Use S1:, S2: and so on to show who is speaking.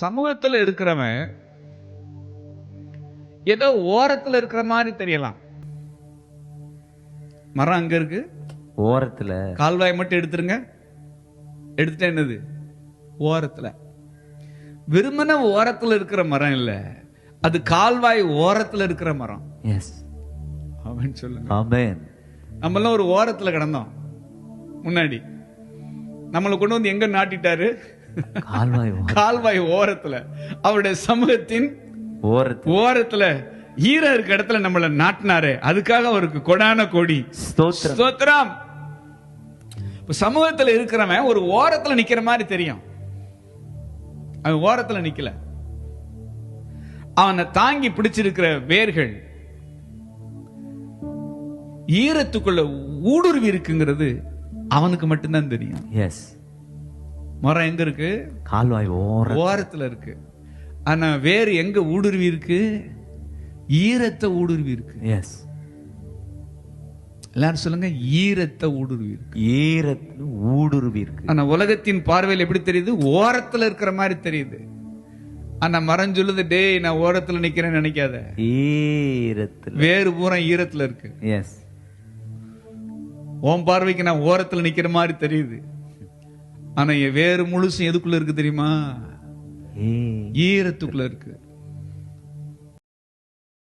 S1: சமூகத்துல இருக்கிறவன் ஏதோ ஓரத்துல இருக்கிற மாதிரி தெரியலாம். மரம் அங்க இருக்கு?
S2: ஓரத்துல.
S1: கால்வாய் மட்டும் எடுத்துருங்க. எடுத்துட்டா என்னது? ஓரத்துல. வெறுமன ஓரத்துல இருக்கிற மரம் இல்ல. அது கால்வாய் ஓரத்துல இருக்கிற மரம்.
S2: எஸ்
S1: அவன் சொல்லுங்க.
S2: ஆமென்.
S1: நம்மளாம் ஒரு ஓரத்துல கிடந்தோம். முன்னாடி. நம்மளை கொண்டு வந்து எங்க நாட்டிட்டாரு?
S2: கால்வாய்
S1: கால்வாய் ஓரத்துல. அவருடைய சமூகத்தின்
S2: ஓரத்துல.
S1: ஈரம் இருக்க இடத்துல நம்மள நாட்டினாரு. அதுக்காக அவருக்கு கொடான கொடி.
S2: ஸ்தோத்திரம்.
S1: சமூகத்துல இருக்கிறவன் ஒரு ஓரத்துல நிக்கிற மாதிரி தெரியும். அவன் ஓரத்துல நிக்கல. அவனை தாங்கி பிடிச்சிருக்கிற வேர்கள் ஈரத்துக்குள்ள ஊடுருவி இருக்குங்கிறது அவனுக்கு மட்டும்தான் தெரியும்.
S2: எஸ்
S1: மரம் எங்க இருக்கு?
S2: கால்வாய் ஓர
S1: ஓரத்துல இருக்கு. ஆனா வேறு எங்க ஊடுருவி இருக்கு? ஈரத்தை ஊடுருவி இருக்கு.
S2: எஸ்
S1: எல்லாரும் சொல்லுங்க ஈரத்தை ஊடுருவி இருக்கு.
S2: ஈரத்துல ஊடுருவி இருக்கு.
S1: ஆனா உலகத்தின் பார்வையில் எப்படி தெரியுது? ஓரத்துல இருக்கிற மாதிரி தெரியுது. ஆனா மரம் சொல்லுது டேய் நான் ஓரத்துல நிக்கிறேன்னு நினைக்காத.
S2: ஈரத்துல.
S1: வேறு பூரா ஈரத்துல இருக்கு.
S2: எஸ்
S1: உன் பார்வைக்கு நான் ஓரத்துல நிக்கிற மாதிரி தெரியுது. ஆனா வேறு முழுசும் எதுக்குள்ள இருக்கு தெரியுமா? ஈரத்துக்குள்ள இருக்கு.